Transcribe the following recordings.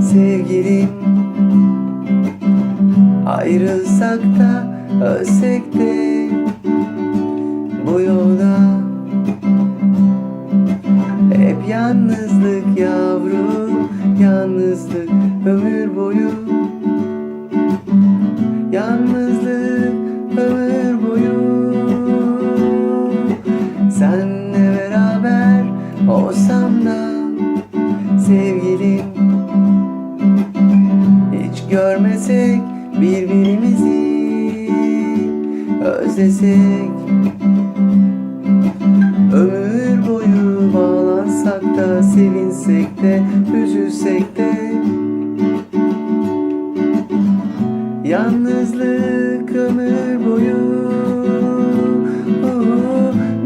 sevgilim. Ayrılsak da ölsek de bu yolda Hep yalnızlık yavrum Yalnızlık ömür boyu. Yalnızlık ömür boyu. Senle beraber olsam görmesek birbirimizi Özlesek. Ömür boyu bağlansak da Sevinsek de üzülsek de. Yalnızlık ömür boyu.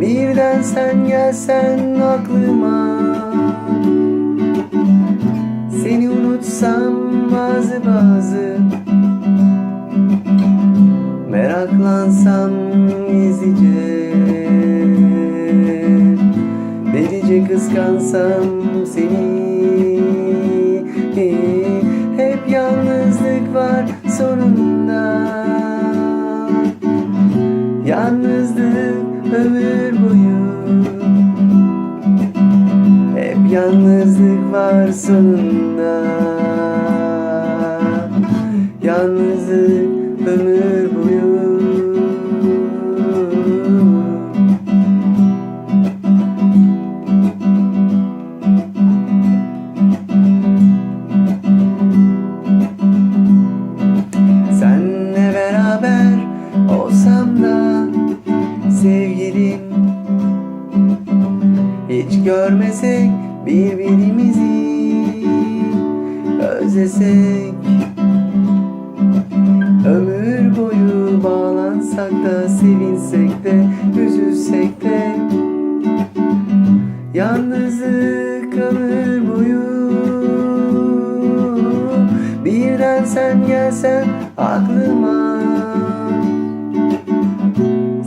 Birden sen gelsen aklıma Meraklansam gizlice. Delice kıskansam seni. Hep yalnızlık var sonunda. Yalnızlık ömür boyu. Hep yalnızlık var sonunda. Yalnızlık ömür Hiç görmesek birbirimizi özlesek. Ömür boyu bağlansak da sevinsek de üzülsek de. Yalnızlık ömür boyu. Birden sen gelsen aklıma.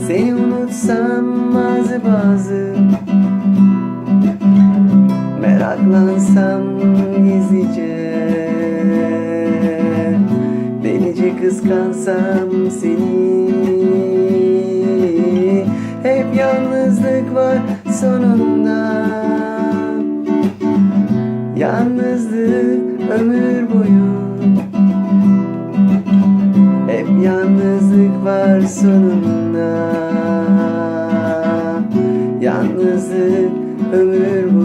Seni unutsam bazı bazı Meraklansam gizlice. Delice kıskansam seni. Hep yalnızlık var sonunda. Yalnızlık ömür boyu. Hep yalnızlık var sonunda. Yalnızlık ömür